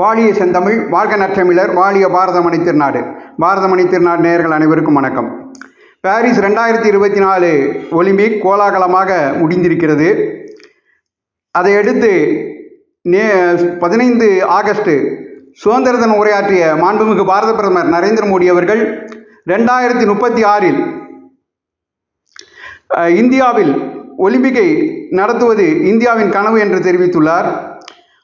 வாழிய செந்தமிழ் வாழ்க நற்றமிழர் வாழிய பாரதமணி திருநாடு. பாரதமணி திருநாடு நேயர்கள் அனைவருக்கும் வணக்கம். பாரிஸ் ரெண்டாயிரத்தி இருபத்தி நாலு ஒலிம்பிக் கோலாகலமாக முடிந்திருக்கிறது. அதையடுத்து நே பதினைந்து ஆகஸ்ட் சுதந்திர தின உரையாற்றிய மாண்புமிகு பாரத பிரதமர் நரேந்திர மோடி அவர்கள் ரெண்டாயிரத்தி முப்பத்தி ஆறில் இந்தியாவில் ஒலிம்பிக்கை நடத்துவது இந்தியாவின் கனவு என்று தெரிவித்துள்ளார்.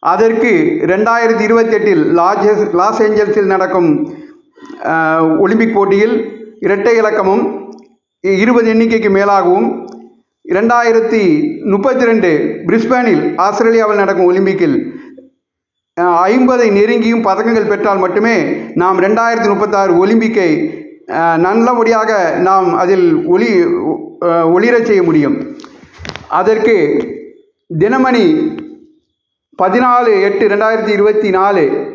அதற்கு ரெண்டாயிரத்தி இருபத்தெட்டில் லாஸ் லாஸ் ஏஞ்சல்ஸில் நடக்கும் ஒலிம்பிக் போட்டியில் இரட்டை இலக்கமும் இருபது எண்ணிக்கைக்கு மேலாகவும் இரண்டாயிரத்தி முப்பத்தி ரெண்டு பிரிஸ்பேனில் ஆஸ்திரேலியாவில் நடக்கும் ஒலிம்பிக்கில் ஐம்பதை நெருங்கியும் பதக்கங்கள் பெற்றால் மட்டுமே நாம் ரெண்டாயிரத்தி முப்பத்தாறு ஒலிம்பிக்கை நல்லபடியாக நாம் அதில் ஒளி ஒளிரச் செய்ய முடியும். அதற்கு தினமணி பதினாலு எட்டு ரெண்டாயிரத்தி இருபத்தி நாலு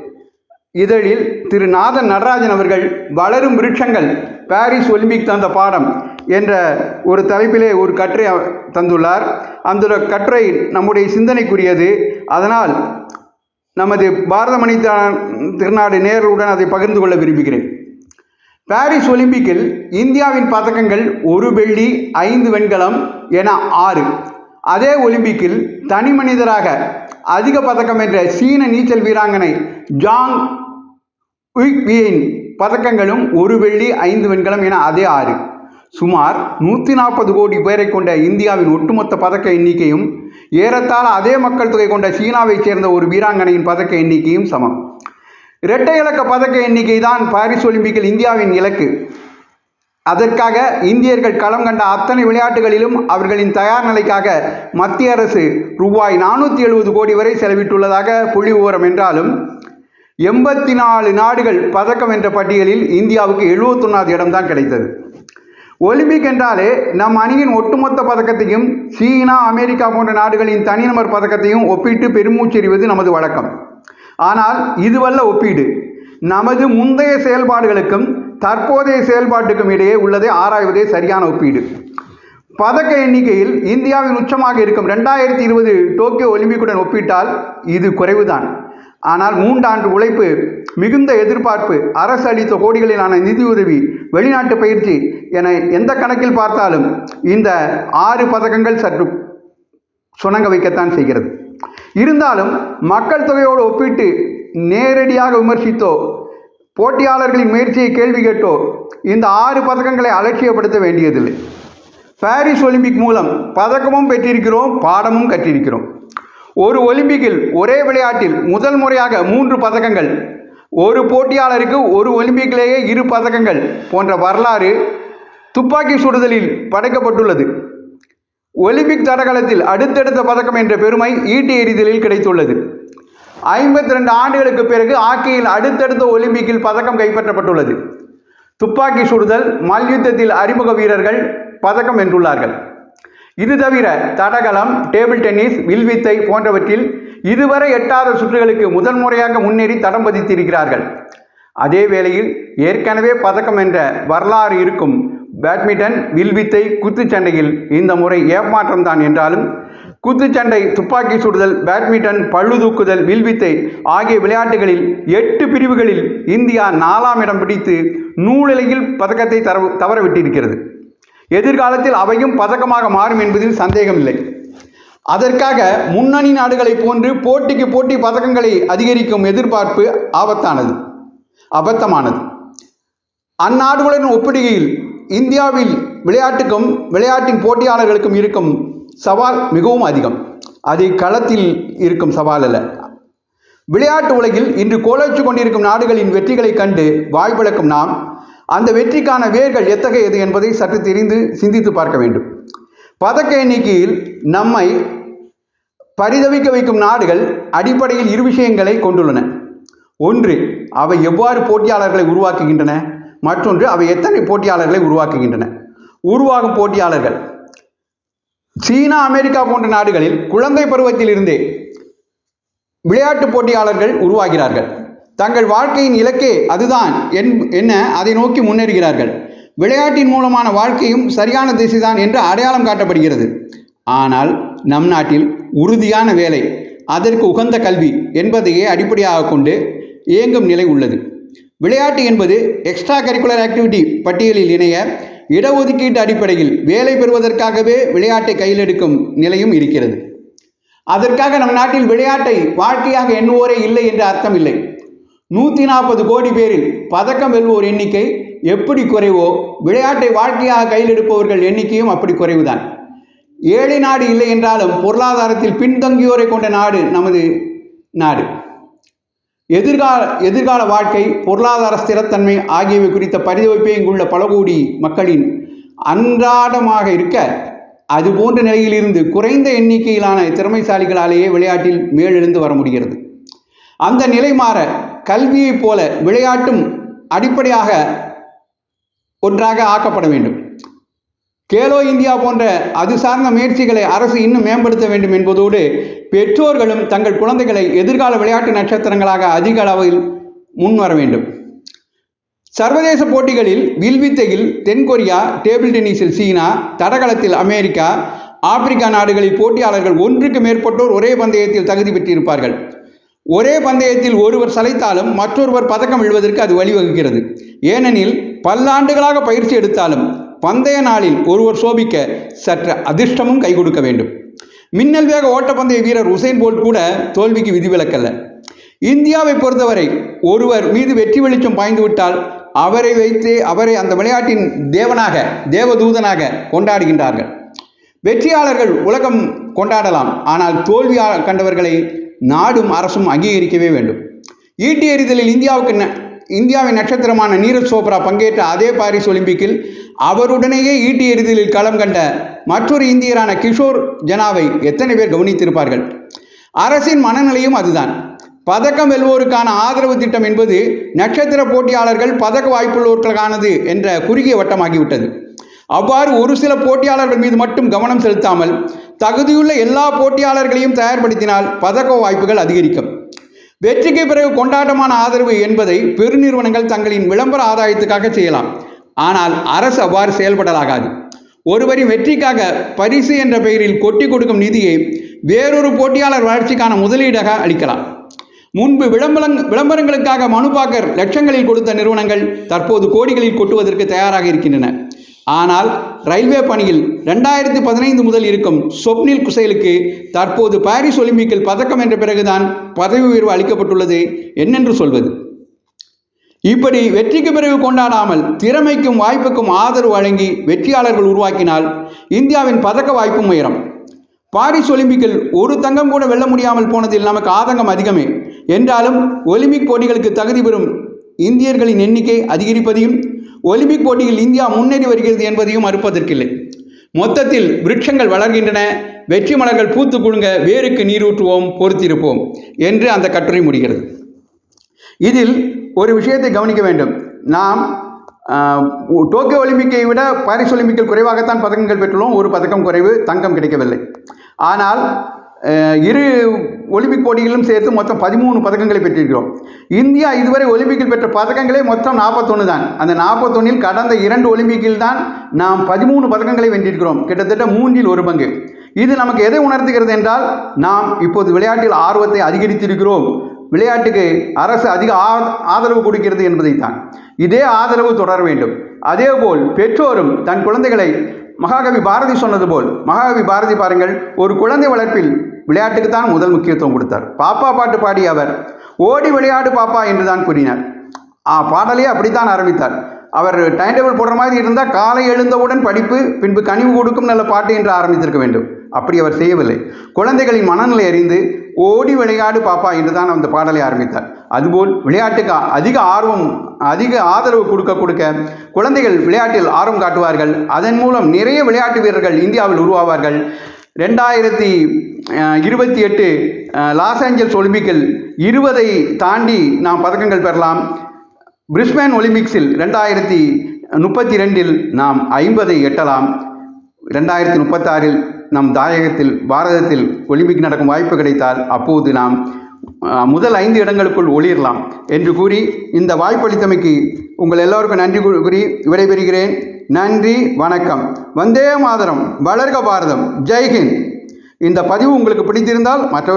இதழில் திரு நாதன் நடராஜன் அவர்கள் வளரும் விருட்சங்கள் பாரிஸ் ஒலிம்பிக் தந்த பாடம் என்ற ஒரு தலைப்பிலே ஒரு கட்டுரை தந்துள்ளார். அந்த கட்டுரை நம்முடைய சிந்தனைக்குரியது. அதனால் நமது பாரதமணி த- திருநாடு நேர்களுடன் அதை பகிர்ந்து கொள்ள விரும்புகிறேன். பாரிஸ் ஒலிம்பிக்கில் இந்தியாவின் பதக்கங்கள் ஒரு வெள்ளி ஐந்து வெண்கலம் என ஆறு. அதே ஒலிம்பிக்கில் தனி மனிதராக அதிக பதக்கம் வென்ற சீன நீச்சல் வீராங்கனை ஜாங் உய்வியின் பதக்கங்களும் ஒரு வெள்ளி ஐந்து வெண்கலம் என அதே ஆறு. சுமார் நூற்றி நாற்பது கோடி பேரை கொண்ட இந்தியாவின் ஒட்டுமொத்த பதக்க எண்ணிக்கையும் ஏறத்தாழ அதே மக்கள் தொகை கொண்ட சீனாவைச் சேர்ந்த ஒரு வீராங்கனையின் பதக்க எண்ணிக்கையும் சமம். இரட்டை இலக்க பதக்க எண்ணிக்கை தான் பாரிஸ் ஒலிம்பிக்கில் இந்தியாவின் இலக்கு. அதற்காக இந்தியர்கள் களம் கண்ட அத்தனை விளையாட்டுகளிலும் அவர்களின் தயார் நிலைக்காக மத்திய அரசு ரூபாய் நானூற்றி எழுபது கோடி வரை செலவிட்டுள்ளதாக புள்ளி விவரம் என்றாலும் எண்பத்தி நாலு நாடுகள் பதக்கம் என்ற பட்டியலில் இந்தியாவுக்கு எழுபத்தொன்னாவது இடம்தான் கிடைத்தது. ஒலிம்பிக் என்றாலே நம் அணியின் ஒட்டுமொத்த பதக்கத்தையும் சீனா அமெரிக்கா போன்ற நாடுகளின் தனிநபர் பதக்கத்தையும் ஒப்பிட்டு பெருமூச்செறிவது நமது வழக்கம். ஆனால் இதுவல்ல ஒப்பீடு. நமது முந்தைய செயல்பாடுகளுக்கும் தற்போதைய செயல்பாட்டுக்கும் இடையே உள்ளதை ஆராய்வதே சரியான ஒப்பீடு. பதக்க எண்ணிக்கையில் இந்தியாவின் உச்சமாக இருக்கும் ரெண்டாயிரத்தி இருபது டோக்கியோ ஒலிம்பிக்குடன் ஒப்பிட்டால் இது குறைவுதான். ஆனால் மூன்றாண்டு உழைப்பு மிகுந்த எதிர்பார்ப்பு அரசு அளித்த கோடிகளிலான நிதியுதவி வெளிநாட்டு பயிற்சி என எந்த கணக்கில் பார்த்தாலும் இந்த ஆறு பதக்கங்கள் சற்று சுணங்க வைக்கத்தான் செய்கிறது. இருந்தாலும் மக்கள் தொகையோடு ஒப்பிட்டு நேரடியாக விமர்சித்தோ போட்டியாளர்களின் முயற்சியை கேள்வி கேட்டோ இந்த ஆறு பதக்கங்களை அலட்சியப்படுத்த வேண்டியதில்லை. பாரிஸ் ஒலிம்பிக் மூலம் பதக்கமும் பெற்றிருக்கிறோம் பாடமும் கற்றிருக்கிறோம். ஒரு ஒலிம்பிக்கில் ஒரே விளையாட்டில் முதல் முறையாக மூன்று பதக்கங்கள் ஒரு போட்டியாளருக்கு ஒரு ஒலிம்பிக்கிலேயே இரு பதக்கங்கள் போன்ற வரலாறு துப்பாக்கி சுடுதலில் படைக்கப்பட்டுள்ளது. ஒலிம்பிக் தடகளத்தில் அடுத்தடுத்த பதக்கம் என்ற பெருமை ஈட்டி எறிதலில் கிடைத்துள்ளது. ஐம்பத்தி ரெண்டு ஆண்டுகளுக்கு பிறகு ஹாக்கியில் அடுத்தடுத்த ஒலிம்பிக்கில் பதக்கம் கைப்பற்றப்பட்டுள்ளது. துப்பாக்கி சுடுதல் மல்யுத்தத்தில் அறிமுக வீரர்கள் பதக்கம் வென்றுள்ளார்கள். இது தவிர தடகளம் டேபிள் டென்னிஸ் வில்வித்தை போன்றவற்றில் இதுவரை எட்டாத சுற்றுகளுக்கு முதல் முறையாக முன்னேறி தடம் பதித்திருக்கிறார்கள். அதே வேளையில் ஏற்கனவே பதக்கம் என்ற வரலாறு இருக்கும் பேட்மிண்டன் வில்வித்தை குத்துச்சண்டையில் இந்த முறை ஏமாற்றம் தான் என்றாலும் குத்துச்சண்டை துப்பாக்கி சுடுதல் பேட்மிண்டன் பளு தூக்குதல் வில்வித்தை ஆகிய விளையாட்டுகளில் எட்டு பிரிவுகளில் இந்தியா நாலாம் இடம் பிடித்து நூலிலையில் பதக்கத்தை தர தவறவிட்டிருக்கிறது. எதிர்காலத்தில் அவையும் பதக்கமாக மாறும் என்பதில் சந்தேகமில்லை. அதற்காக முன்னணி நாடுகளைப் போன்று போட்டிக்கு போட்டி பதக்கங்களை அதிகரிக்கும் எதிர்பார்ப்பு ஆபத்தானது அபத்தமானது. அந்நாடுகளுடன் ஒப்பிடுகையில் இந்தியாவில் விளையாட்டுக்கும் விளையாட்டின் போட்டியாளர்களுக்கும் இருக்கும் சவால் மிகவும் அதிகம். அது களத்தில் இருக்கும் சவால் அல்ல. விளையாட்டு உலகில் இன்று கோலச்சு கொண்டிருக்கும் நாடுகளின் வெற்றிகளைக் கண்டு வாய்ப்பிழக்கும் நாம் அந்த வெற்றிக்கான வேர்கள் எத்தகையது என்பதை சற்று தெரிந்து சிந்தித்து பார்க்க வேண்டும். பதக்க எண்ணிக்கையில் நம்மை பரிதவிக்க வைக்கும் நாடுகள் அடிப்படையில் இரு விஷயங்களை கொண்டுள்ளன. ஒன்று அவை எவ்வாறு போட்டியாளர்களை உருவாக்குகின்றன? மற்றொன்று அவை எத்தனை போட்டியாளர்களை உருவாக்குகின்றன? உருவாகும் போட்டியாளர்கள் சீனா அமெரிக்கா போன்ற நாடுகளில் குழந்தை பருவத்திலிருந்தே விளையாட்டு போட்டியாளர்கள் உருவாகிறார்கள். தங்கள் வாழ்க்கையின் இலக்கே அதுதான் என் என்ன அதை நோக்கி முன்னேறுகிறார்கள். விளையாட்டின் மூலமான வாழ்க்கையும் சரியான திசைதான் என்று அடையாளம் காட்டப்படுகிறது. ஆனால் நம் நாட்டில் உறுதியான வேலை அதற்கு உகந்த கல்வி என்பதையே அடிப்படையாக கொண்டு இயங்கும் நிலை உள்ளது. விளையாட்டு என்பது எக்ஸ்ட்ரா கரிக்குலர் ஆக்டிவிட்டி பட்டியலில் இணைய இடஒதுக்கீட்டு அடிப்படையில் வேலை பெறுவதற்காகவே விளையாட்டை கையில் எடுக்கும் நிலையும் இருக்கிறது. அதற்காக நம் நாட்டில் விளையாட்டை வாழ்க்கையாக எண்ணுவோரே இல்லை என்று அர்த்தம் இல்லை. நூற்றி நாற்பது கோடி பேரில் பதக்கம் வெல்வோர் எண்ணிக்கை எப்படி குறைவோ விளையாட்டை வாழ்க்கையாக கையில் எடுப்பவர்கள் எண்ணிக்கையும் அப்படி குறைவுதான். ஏழை நாடு இல்லை என்றாலும் பொருளாதாரத்தில் பின்தங்கியோரை கொண்ட நாடு நமது நாடு. எதிர்கால எதிர்கால வாழ்க்கை பொருளாதார ஸ்திரத்தன்மை ஆகியவை குறித்த பரிதவிப்பை இங்குள்ள பல கோடி மக்களின் அன்றாடமாக இருக்க அது போன்ற நிலையிலிருந்து குறைந்த எண்ணிக்கையிலான திறமைசாலிகளாலேயே விளையாட்டில் மேலெழுந்து வர முடிகிறது. அந்த நிலை மாற கல்வியைப் போல விளையாட்டும் அடிப்படையாக ஒன்றாக ஆக்கப்பட வேண்டும். கேலோ இந்தியா போன்ற அது சார்ந்த முயற்சிகளை அரசு இன்னும் மேம்படுத்த வேண்டும் என்பதோடு பெற்றோர்களும் தங்கள் குழந்தைகளை எதிர்கால விளையாட்டு நட்சத்திரங்களாக அதிக அளவில் முன்வர வேண்டும். சர்வதேச போட்டிகளில் வில்வித்தையில் தென்கொரியா டேபிள் டென்னிஸில் சீனா தடகளத்தில் அமெரிக்கா ஆப்பிரிக்கா நாடுகளில் போட்டியாளர்கள் ஒன்றுக்கு மேற்பட்டோர் ஒரே பந்தயத்தில் தகுதி பெற்றிருப்பார்கள். ஒரே பந்தயத்தில் ஒருவர் சளைத்தாலும் மற்றொருவர் பதக்கம் விழுவதற்கு அது வழிவகுக்கிறது. ஏனெனில் பல்லாண்டுகளாக பயிற்சி எடுத்தாலும் பந்தய நாளில் ஒருவர் சோபிக்க சற்று அதிர்ஷ்டமும் கை கொடுக்க வேண்டும். மின்னல் வேக ஓட்டப்பந்தய வீரர் உசைன் போல்ட் கூட தோல்விக்கு விதிவிலக்கல்ல இந்தியாவை பொறுத்தவரை ஒருவர் மீது வெற்றி வெளிச்சம் பாய்ந்து விட்டால் அவரை வைத்து அவரை அந்த விளையாட்டின் தேவனாக தேவதூதனாக கொண்டாடுகின்றார்கள். வெற்றியாளர்கள் உலகம் கொண்டாடலாம். ஆனால் தோல்வியாக கண்டவர்களை நாடும் அரசும் அங்கீகரிக்கவே வேண்டும். ஈட்டி எறிதலில் இந்தியாவுக்கு ந- இந்தியாவின் நட்சத்திரமான நீரஜ் சோப்ரா பங்கேற்ற அதே பாரிஸ் ஒலிம்பிக்கில் அவருடனேயே ஈட்டி எறிதலில் களம் கண்ட மற்றொரு இந்தியரான கிஷோர் ஜனாவை எத்தனை பேர் கவனித்திருப்பார்கள்? அரசின் மனநிலையும் அதுதான். பதக்கம் வெல்வோருக்கான ஆதரவு திட்டம் என்பது நட்சத்திர போட்டியாளர்கள் பதக்க வாய்ப்புள்ளவர்களுக்கானது என்ற குறுகிய வட்டமாகிவிட்டது. அவ்வாறு ஒரு சில போட்டியாளர்கள் மீது மட்டும் கவனம் செலுத்தாமல் தகுதியுள்ள எல்லா போட்டியாளர்களையும் தயார்படுத்தினால் பதக்க வாய்ப்புகள் அதிகரிக்கும். வெற்றிக்கு பிறகு கொண்டாட்டமான ஆதரவு என்பதை பெருநிறுவனங்கள் தங்களின் விளம்பர ஆதாயத்துக்காக செய்யலாம். ஆனால் அரசு அவ்வாறு செயல்படலாகாது. ஒருவரின் வெற்றிக்காக பரிசு என்ற பெயரில் கொட்டி கொடுக்கும் நிதியை வேறொரு போட்டியாளர் வளர்ச்சிக்கான முதலீடாக அளிக்கலாம். முன்பு விளம்பரங் விளம்பரங்களுக்காக மனுபாக்கர் லட்சங்களில் கொடுத்த நிறுவனங்கள் தற்போது கோடிகளில் கொட்டுவதற்கு தயாராக இருக்கின்றன. ஆனால் ரயில்வே பணியில் ரெண்டாயிரத்தி பதினைந்து முதல் இருக்கும் சொப்னில் குசேலுக்கு தற்போது பாரிஸ் ஒலிம்பிக்கில் பதக்கம் என்ற பிறகுதான் பதவி உயர்வு அளிக்கப்பட்டுள்ளது என்னென்று சொல்வது? இப்படி வெற்றிக்கு பிறகு கொண்டாடாமல் திறமைக்கும் வாய்ப்புக்கும் ஆதரவு வழங்கி வெற்றியாளர்கள் உருவாக்கினால் இந்தியாவின் பதக்க வாய்ப்பு உயரம். பாரிஸ் ஒலிம்பிக்கில் ஒரு தங்கம் கூட வெல்ல முடியாமல் போனதில் நமக்கு ஆதங்கம் அதிகமே. என்றாலும் ஒலிம்பிக் போட்டிகளுக்கு தகுதி பெறும் இந்தியர்களின் எண்ணிக்கை அதிகரிப்பதையும் ஒலிம்பிக் போட்டியில் இந்தியா முன்னேறி வருகிறது என்பதையும் மறுப்பதற்கில்லை. மொத்தத்தில் விருட்சங்கள் வளர்கின்றன. வெற்றி மலர்கள் பூத்து குலுங்க வேருக்கு நீரூற்றுவோம் பொறுத்திருப்போம் என்று அந்த கட்டுரை முடிகிறது. இதில் ஒரு விஷயத்தை கவனிக்க வேண்டும். நாம் டோக்கியோ ஒலிம்பிக்கை விட பாரிஸ் ஒலிம்பிக்கில் குறைவாகத்தான் பதக்கங்கள் பெற்றுள்ளோம். ஒரு பதக்கம் குறைவு தங்கம் கிடைக்கவில்லை. ஆனால் இரு ஒலிம்பிக் போட்டிகளிலும் சேர்த்து மொத்தம் பதிமூணு பதக்கங்களை பெற்றிருக்கிறோம். இந்தியா இதுவரை ஒலிம்பிக்கில் பெற்ற பதக்கங்களே மொத்தம் நாற்பத்தொன்று தான். அந்த நாற்பத்தொன்னில் கடந்த இரண்டு ஒலிம்பிக்கில் தான் நாம் பதிமூணு பதக்கங்களை வென்றிருக்கிறோம். கிட்டத்தட்ட மூன்றில் ஒரு பங்கு. இது நமக்கு எதை உணர்த்துகிறது என்றால் நாம் இப்போது விளையாட்டில் ஆர்வத்தை அதிகரித்திருக்கிறோம். விளையாட்டுக்கு அரசு அதிக ஆ- ஆதரவு கொடுக்கிறது என்பதைத்தான். இதே ஆதரவு தொடர வேண்டும். அதேபோல் பெற்றோரும் தன் குழந்தைகளை மகாகவி பாரதி சொன்னது போல் மகாகவி பாரதி பாருங்கள் ஒரு குழந்தை வளர்ப்பில் விளையாட்டுக்கு தான் முதல் முக்கியத்துவம் கொடுத்தார். பாப்பா பாட்டு பாடி அவர் ஓடி விளையாடு பாப்பா என்று தான் கூறினார். ஆ பாடலே அப்படித்தான் ஆரம்பித்தார். அவர் டைம் டேபிள் போடுற மாதிரி இருந்தால் காலை எழுந்தவுடன் படிப்பு பின்பு கனிவு கொடுக்கும் நல்ல பாட்டு என்று ஆரம்பித்திருக்க வேண்டும். அப்படி அவர் செய்யவில்லை. குழந்தைகளின் மனநிலை அறிந்து ஓடி விளையாடு பாப்பா என்று தான் அந்த பாடலை ஆரம்பித்தார். அதுபோல் விளையாட்டுக்கு அதிக ஆர்வம் அதிக ஆதரவு கொடுக்க கொடுக்க குழந்தைகள் விளையாட்டில் ஆர்வம் காட்டுவார்கள். அதன் மூலம் நிறைய விளையாட்டு வீரர்கள் இந்தியாவில் உருவாவார்கள். ரெண்டாயிரத்தி இருபத்தி எட்டு லாஸ் ஏஞ்சல்ஸ் ஒலிம்பிக்கில் இருபதை தாண்டி நாம் பதக்கங்கள் பெறலாம். பிரிஸ்பேன் ஒலிம்பிக்ஸில் ரெண்டாயிரத்தி முப்பத்தி ரெண்டில் நாம் ஐம்பதை எட்டலாம். ரெண்டாயிரத்தி முப்பத்தாறில் நம் தாயகத்தில் பாரதத்தில் ஒலிம்பிக் நடக்கும் வாய்ப்பு கிடைத்தால் அப்போது நாம் முதல் ஐந்து இடங்களுக்குள் ஒளிரலாம் என்று கூறி இந்த வாய்ப்பளித்தமைக்கு உங்கள் எல்லோருக்கும் நன்றி கூறி விடைபெறுகிறேன். நன்றி வணக்கம். வந்தே மாதரம் வளர்க பாரதம். ஜெய்ஹிந்த் இந்த பதிவு உங்களுக்கு பிடித்திருந்தால் மற்றவர்